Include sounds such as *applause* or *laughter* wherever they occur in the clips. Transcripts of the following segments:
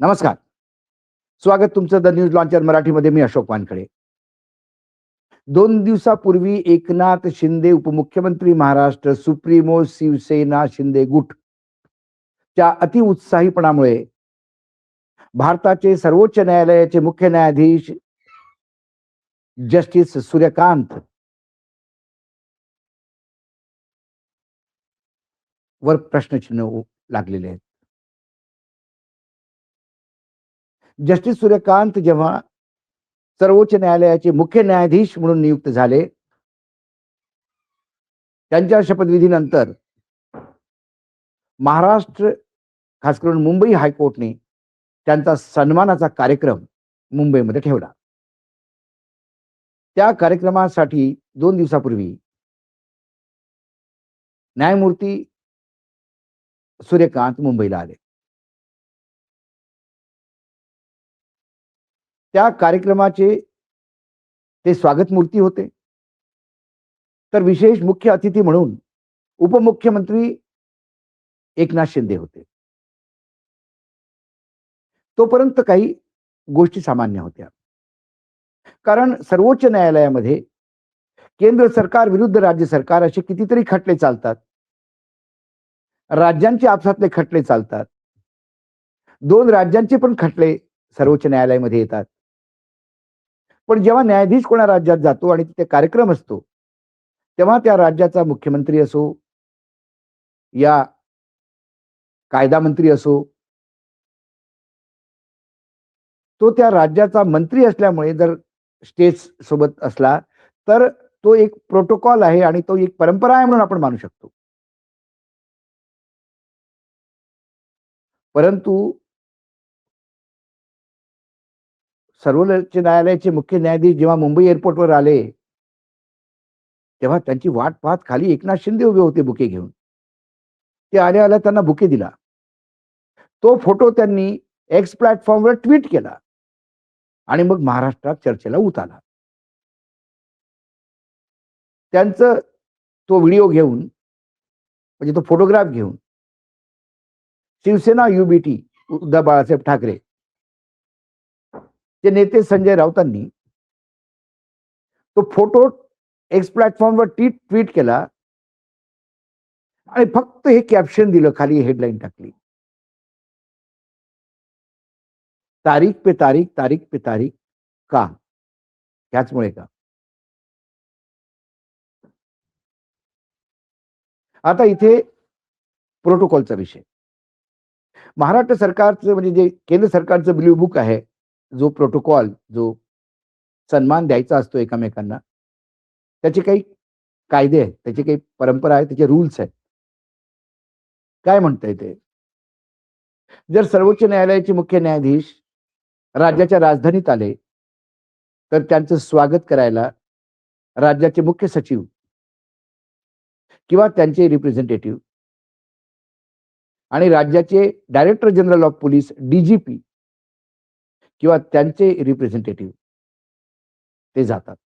नमस्कार. स्वागत तुमचं द न्यूज लॉन्चर मराठीमध्ये मी अशोक वानखडे. दोन दिवसापूर्वी एकनाथ शिंदे उपमुख्यमंत्री महाराष्ट्र सुप्रीमो शिवसेना शिंदे गुट च्या अतिउत्साहीपणामुळे भारताचे सर्वोच्च न्यायालयाचे मुख्य न्यायाधीश जस्टिस सूर्यकांत वर प्रश्नचिन्ह लागलेले आहेत. जस्टिस सूर्यकांत जेव्हा सर्वोच्च न्यायालयाचे मुख्य न्यायाधीश म्हणून नियुक्त झाले त्यांच्या शपथविधीनंतर महाराष्ट्र खास करून मुंबई हायकोर्टने त्यांचा सन्मानाचा कार्यक्रम मुंबईमध्ये ठेवला. त्या कार्यक्रमासाठी दोन दिवसापूर्वी न्यायमूर्ती सूर्यकांत मुंबईला आले. त्या कार्यक्रमाचे ते स्वागत मूर्ती होते. तर विशेष मुख्य अतिथी म्हणून उपमुख्यमंत्री एकनाथ शिंदे होते. तोपर्यंत काही गोष्टी सामान्य होत्या. कारण सर्वोच्च न्यायालयामध्ये केंद्र सरकार विरुद्ध राज्य सरकार असे कितीतरी खटले चालतात. राज्यांचे आपसातले खटले चालतात. दोन राज्यांचे पण खटले सर्वोच्च न्यायालयामध्ये येतात. पण जेव्हा न्यायाधीश कोणा राज्यात जातो आणि तिथे कार्यक्रम असतो तेव्हा त्या राज्याचा मुख्यमंत्री असो या कायदा मंत्री असो तो त्या राज्याचा मंत्री असल्यामुळे जर स्टेट सोबत असला तर तो एक प्रोटोकॉल आहे आणि तो एक परंपरा आहे म्हणून आपण मानू शकतो. परंतु सर्वोच्च न्यायालयाचे मुख्य न्यायाधीश जेव्हा मुंबई एअरपोर्टवर आले तेव्हा त्यांची वाट पाहत खाली एकनाथ शिंदे उभे होते बुके घेऊन. ते आल्या आल्या त्यांना बुके दिला. तो फोटो त्यांनी एक्स प्लॅटफॉर्मवर ट्विट केला आणि मग महाराष्ट्रात चर्चेला उत आला त्यांचं तो व्हिडिओ घेऊन म्हणजे तो फोटोग्राफ घेऊन शिवसेना युबीटी उद्धव बाळासाहेब ठाकरे ते नेते संजय राऊतांनी तो फोटो एक्स प्लॅटफॉर्मवर ट्वीट ट्विट केला आणि फक्त हे कॅप्शन दिलं खाली हेडलाईन टाकली. तारीख पे तारीख तारीख पे तारीख का? ह्याचमुळे का? आता इथे प्रोटोकॉलचा विषय. महाराष्ट्र सरकारचं म्हणजे जे केंद्र सरकारचं ब्ल्यू बुक आहे जो प्रोटोकॉल जो सन्मान द्यायचा असतो एकमेकांना त्याचे काही कायदे आहेत त्याची काही परंपरा आहे त्याचे रूल्स आहेत. काय म्हणता येते जर सर्वोच्च न्यायालयाचे मुख्य न्यायाधीश राज्याच्या राजधानीत आले तर त्यांचं स्वागत करायला राज्याचे मुख्य सचिव किंवा त्यांचे रिप्रेझेंटेटिव्ह आणि राज्याचे director general of police DGP किंवा त्यांचे रिप्रेझेंटेटिव्ह ते जातात.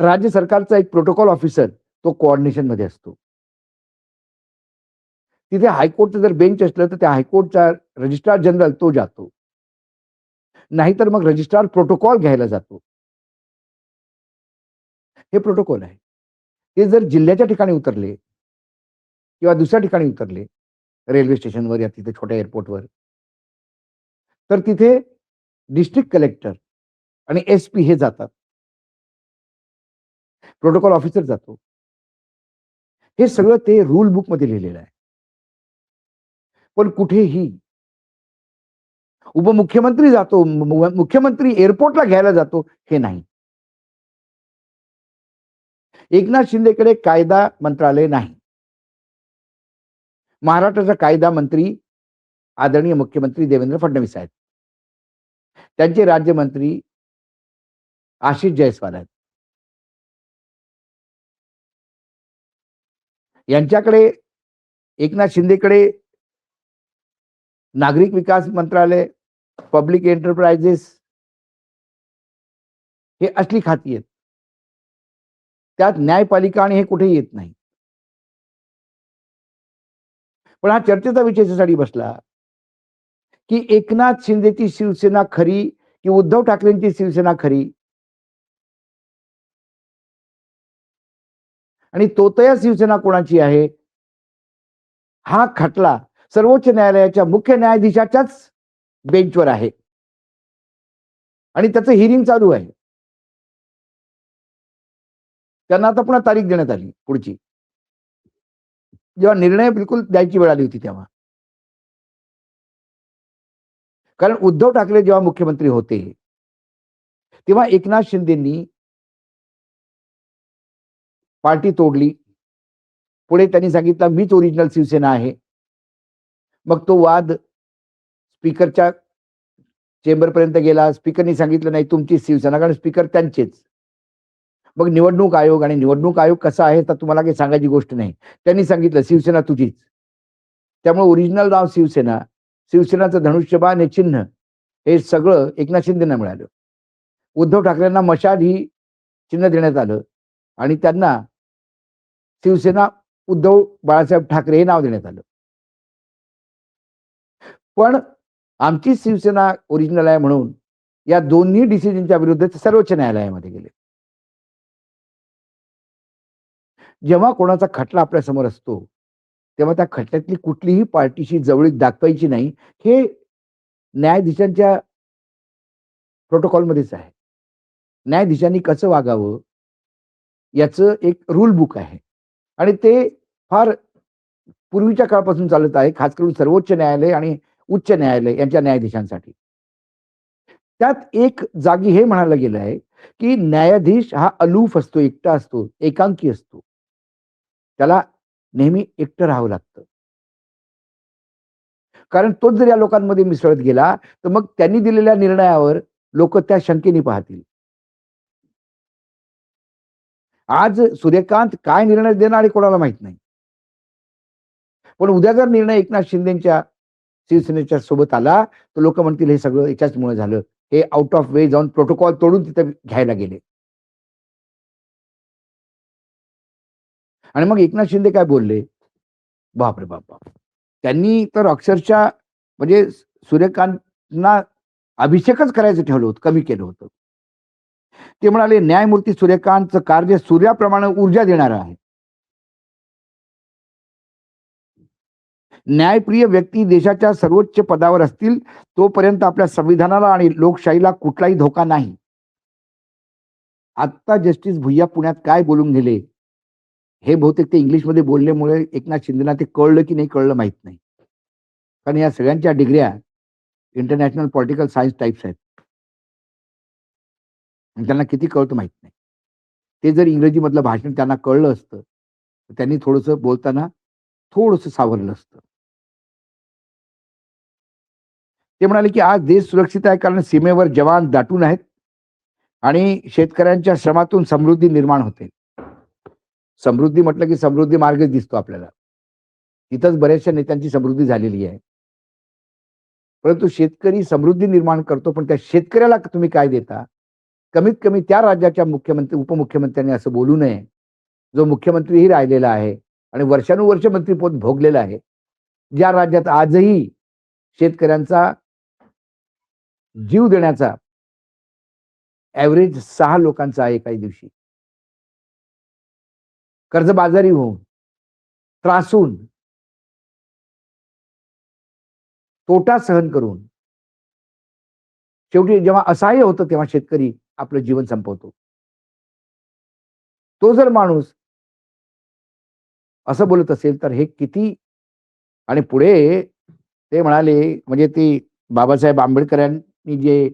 राज्य सरकारचा एक प्रोटोकॉल ऑफिसर तो कोऑर्डिनेशनमध्ये असतो. तिथे हायकोर्टचं जर बेंच असलं तर त्या हायकोर्टचा रजिस्ट्रार जनरल तो जातो. नाहीतर मग रजिस्ट्रार प्रोटोकॉल घ्यायला जातो. हे प्रोटोकॉल आहे. ते जर जिल्ह्याच्या ठिकाणी उतरले किंवा दुसऱ्या ठिकाणी उतरले रेल्वे स्टेशनवर या तिथे छोट्या एअरपोर्टवर तर तिथे डिस्ट्रिक्ट कलेक्टर आणि एस पी हे जातात. प्रोटोकॉल ऑफिसर जातो. हे सगळं ते रूल बुकमध्ये लिहिलेलं आहे. पण कुठेही उपमुख्यमंत्री जातो मुख्यमंत्री एअरपोर्टला घ्यायला जातो हे नाही. एकनाथ शिंदेकडे कायदा मंत्रालय नाही. महाराष्ट्राचा कायदा मंत्री आदरणीय मुख्यमंत्री देवेंद्र फडणवीस आहेत त्यांचे राज्यमंत्री आशिष जयस्वाल आहेत. यांच्याकडे एकनाथ शिंदेकडे नागरिक विकास मंत्रालय पब्लिक एंटरप्राइजेस हे असली खाती आहेत. त्यात न्यायपालिका आणि हे कुठेही येत नाही. पण हा चर्चेचा विषय बसला की एकनाथ शिंदेची शिवसेना खरी की उद्धव ठाकरेंची शिवसेना खरी? आणि तोतया शिवसेना कोणाची आहे? हा खटला सर्वोच्च न्यायालयाच्या मुख्य न्यायाधीशाच्याच बेंचवर आहे. आणि त्याचं हिरिंग चालू आहे. त्यांना आता पुन्हा तारीख देण्यात आली पुढची. जेव्हा निर्णय बिलकुल द्यायची वेळ आली होती तेव्हा. कारण उद्धव ठाकरे जेव्हा मुख्यमंत्री होते तेव्हा एकनाथ शिंदेनी पार्टी तोडली. पुढे त्यांनी सांगितलं मीच ओरिजिनल शिवसेना आहे. मग तो वाद स्पीकरच्या चेंबर पर्यंत गेला. स्पीकरनी सांगितलं नाही तुमची शिवसेना कारण स्पीकर त्यांचेच. मग निवडणूक आयोग आणि निवडणूक आयोग कसा आहे तर तुम्हाला काही सांगायची गोष्ट नाही. त्यांनी सांगितलं शिवसेना तुझीच. त्यामुळे ओरिजिनल नाव शिवसेना शिवसेनाचं धनुष्यबाण हे चिन्ह हे सगळं एकनाथ शिंदेना मिळालं. उद्धव ठाकरेंना मशाल ही चिन्ह देण्यात आलं आणि त्यांना शिवसेना उद्धव बाळासाहेब ठाकरे हे नाव देण्यात आलं. पण आमची शिवसेना ओरिजिनल आहे म्हणून या दोन्ही डिसिजनच्या विरुद्ध सर्वोच्च न्यायालयामध्ये गेले. जेव्हा कोणाचा खटला आपल्यासमोर असतो तेव्हा त्या खटल्यातली कुठलीही पार्टीशी जवळीक दाखवायची नाही हे न्यायाधीशांच्या प्रोटोकॉलमध्येच आहे. न्यायाधीशांनी कसं वागावं याचं एक रूल बुक आहे. आणि ते फार पूर्वीच्या काळापासून चालत आहे खास करून सर्वोच्च न्यायालय आणि उच्च न्यायालय यांच्या न्यायाधीशांसाठी. त्यात एक जागी हे म्हणायला गेलं आहे की न्यायाधीश हा अलूफ असतो एकटा असतो एकांकी असतो. त्याला नेहमी एकटं राहावं लागतं. कारण तोच जर या लोकांमध्ये मिसळत गेला तर मग त्यांनी दिलेल्या निर्णयावर लोक त्या शंकेने पाहतील. आज सूर्यकांत काय निर्णय देणार हे कोणाला माहीत नाही. पण उद्या जर निर्णय एकनाथ शिंदेच्या शिवसेनेच्या सोबत आला तर लोक म्हणतील हे सगळं याच्याचमुळे झालं. हे आउट ऑफ वे जाऊन प्रोटोकॉल तोडून तिथे घ्यायला गेले. आणि मग एकनाथ शिंदे काय बोलले? बापरे बाप बाप. त्यांनी तर अक्षरशः म्हणजे सूर्यकांतना अभिषेकच करायचं ठेवलं होतं कमी केलं होतं. ते म्हणाले न्यायमूर्ती सूर्यकांतचं कार्य सूर्याप्रमाणे ऊर्जा देणार आहे. न्यायप्रिय व्यक्ती देशाच्या सर्वोच्च पदावर असतील तोपर्यंत आपल्या संविधानाला आणि लोकशाहीला कुठलाही धोका नाही. आता जस्टिस भुय्या पुण्यात काय बोलून गेले? हे बहुतेक ते इंग्लिशमध्ये बोलल्यामुळे एकनाथ शिंदेना ते कळलं की नाही कळलं माहीत नाही. कारण या सगळ्यांच्या डिग्र्या इंटरनॅशनल पॉलिटिकल सायन्स टाईप्स आहेत. त्यांना किती कळतं माहीत नाही. ते जर इंग्रजीमधलं भाषण त्यांना कळलं असतं तर त्यांनी थोडंसं बोलताना थोडस सावरलं असतं. ते म्हणाले की आज देश सुरक्षित आहे कारण सीमेवर जवान दाटून आहेत आणि शेतकऱ्यांच्या श्रमातून समृद्धी निर्माण होते. समृद्धी म्हटलं की समृद्धी मार्गच दिसतो आपल्याला. तिथंच बऱ्याचशा नेत्यांची समृद्धी झालेली आहे. परंतु शेतकरी समृद्धी निर्माण करतो पण त्या शेतकऱ्याला तुम्ही काय देता? कमीत कमी त्या राज्याच्या मुख्यमंत्री उपमुख्यमंत्र्यांनी असं बोलू नये. जो मुख्यमंत्रीही राहिलेला आहे आणि वर्षानुवर्ष मंत्रीपद भोगलेला आहे. ज्या राज्यात आजही शेतकऱ्यांचा जीव देण्याचा ॲव्हरेज सहा लोकांचा आहे काही दिवशी. कर्जबाजारी होऊन त्रासून तोटा सहन करून शेवटी जेव्हा असहाय्य होतं तेव्हा शेतकरी आपलं जीवन संपवतो. तो जर माणूस असं बोलत असेल तर हे किती आणि पुढे ते म्हणाले म्हणजे ते बाबासाहेब आंबेडकरांनी जे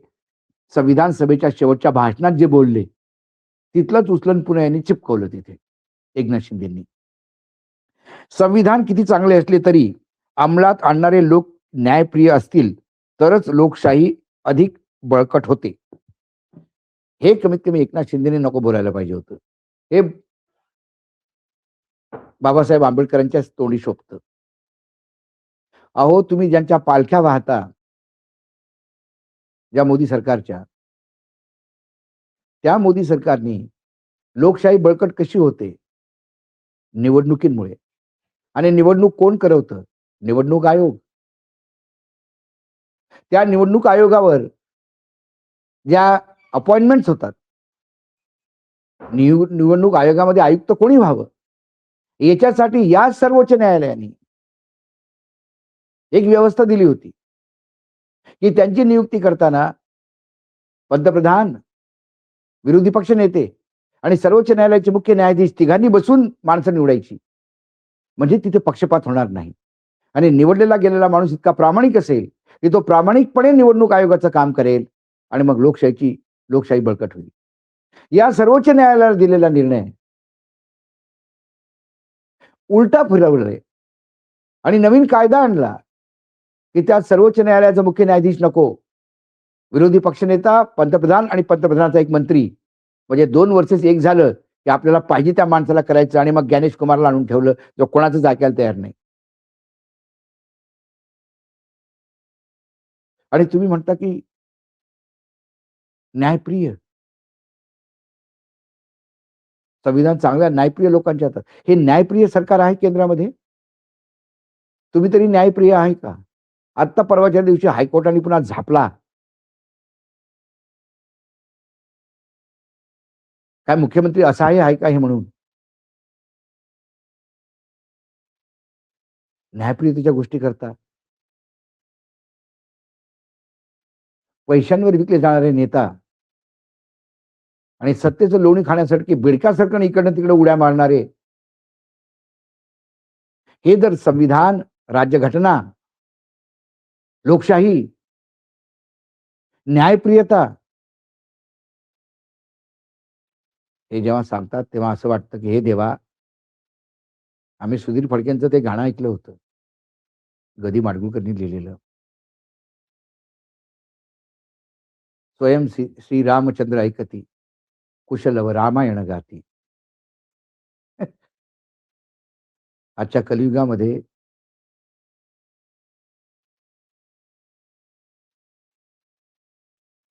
संविधान सभेच्या शेवटच्या भाषणात जे बोलले तिथलंच उचलन पुणे यांनी चिपकवलं तिथे. एकनाथ शिंदेनी संविधान किती चांगले असले तरी अंमलात आणणारे लोक न्यायप्रिय असतील तरच लोकशाही अधिक बळकट होते. हे कमीत कमी एकनाथ शिंदेने नको बोलायला पाहिजे होतं. हे बाबासाहेब आंबेडकरांच्याच तोंडी शोभतं. अहो तुम्ही ज्यांच्या पालख्या वाहता ज्या मोदी सरकारच्या त्या मोदी सरकारने लोकशाही बळकट कशी होते? निवडणुकींमुळे. आणि निवडणूक कोण करवतं? निवडणूक आयोग. त्या निवडणूक आयोगावर ज्या अपॉइंटमेंट्स होतात निव- निवडणूक आयोगामध्ये आयुक्त कोणी व्हावं? याच्यासाठी या सर्वोच्च न्यायालयाने एक व्यवस्था दिली होती. की त्यांची नियुक्ती करताना पंतप्रधान विरोधी पक्ष नेते आणि सर्वोच्च न्यायालयाचे मुख्य न्यायाधीश तिघांनी बसून माणसं निवडायची. म्हणजे तिथे पक्षपात होणार नाही. आणि निवडलेला गेलेला माणूस इतका प्रामाणिक असेल की तो प्रामाणिकपणे निवडणूक आयोगाचं काम करेल आणि मग लोकशाहीची लोकशाही बळकट होईल. या सर्वोच्च न्यायालयाला दिलेला निर्णय उलटा फिरवलाय. आणि नवीन कायदा आणला की त्यात सर्वोच्च न्यायालयाचा मुख्य न्यायाधीश नको. विरोधी पक्षनेता पंतप्रधान आणि पंतप्रधानाचा एक मंत्री म्हणजे दोन वर्षच एक झालं की आपल्याला पाहिजे त्या माणसाला करायचं आणि मग ज्ञानेश कुमारला आणून ठेवलं जो कोणाचंच ऐकायला तयार नाही. आणि तुम्ही म्हणता की न्यायप्रिय. संविधान चांगल्या न्यायप्रिय लोकांच्या हातात. हे न्यायप्रिय सरकार आहे केंद्रामध्ये? तुम्ही तरी न्यायप्रिय आहे का? आत्ता परवाच्या दिवशी हायकोर्टाने पुन्हा झापला. काय मुख्यमंत्री असहाय्य आहे का हे म्हणून? न्यायप्रियतेच्या गोष्टी करता पैशांवर विकले जाणारे नेता आणि सत्तेचं लोणी खाण्यासाठी बिडकासारखं इकडनं तिकडे उड्या मारणारे हे जर संविधान राज्यघटना लोकशाही न्यायप्रियता ते जेव्हा सांगतात तेव्हा असं वाटतं की हे देवा आम्ही सुधीर फडकेंचं ते गाणं ऐकलं होतं. गदी माडगुळकरनी लिहिलेलं. स्वयं श्री रामचंद्र ऐकती कुशलव रामायण गाती. *laughs* आजच्या कलियुगामध्ये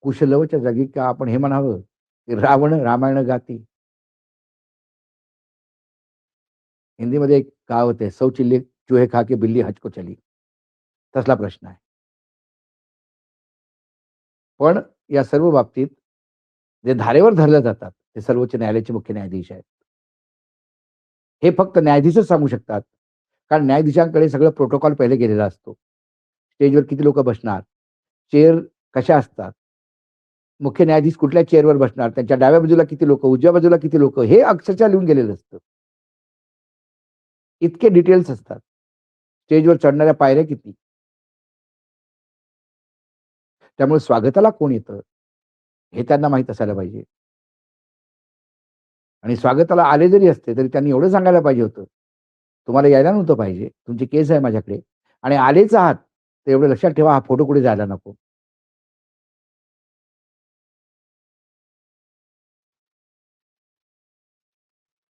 कुशलवच्या जागी का आपण हे म्हणावं? की रावण रामायण गाती. हिंदीमध्ये एक कहावत आहे सौ चिल्ली चूहे खा के बिल्ली हचको चली. तसला प्रश्न आहे. पण या सर्व बाबतीत जे धारेवर धरले जातात ते सर्वोच्च न्यायालयाचे मुख्य न्यायाधीश आहेत. हे फक्त न्यायाधीशच सांगू शकतात. कारण न्यायाधीशांकडे सगळं प्रोटोकॉल पहिले गेलेला असतो. स्टेजवर किती लोक बसणार? चेअर कशा असतात? मुख्य न्यायाधीश कुठल्या चेअरवर बसणार? त्यांच्या डाव्या बाजूला किती लोक? उजव्या बाजूला किती लोक? हे अक्षरशः लिहून गेलेलं असतं. इतके डिटेल्स असतात. स्टेजवर चढणाऱ्या पायऱ्या किती? त्यामुळे स्वागताला कोण येतं? हे त्यांना माहीत असायला पाहिजे. आणि स्वागताला आले जरी असते तरी त्यांनी एवढं सांगायला पाहिजे होतं. तुम्हाला यायला नव्हतं पाहिजे. तुमची केस आहे माझ्याकडे. आणि आलेच आहात तर एवढं लक्षात ठेवा हा फोटो कुठे जायला नको.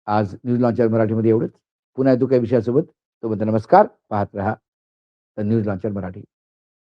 आज न्यूज लॉन्चर मराठीमध्ये एवढंच. पुन्हा येतो काही विषयासोबत. तोपर्यंत नमस्कार. पाहत रहा. News launcher Marathi.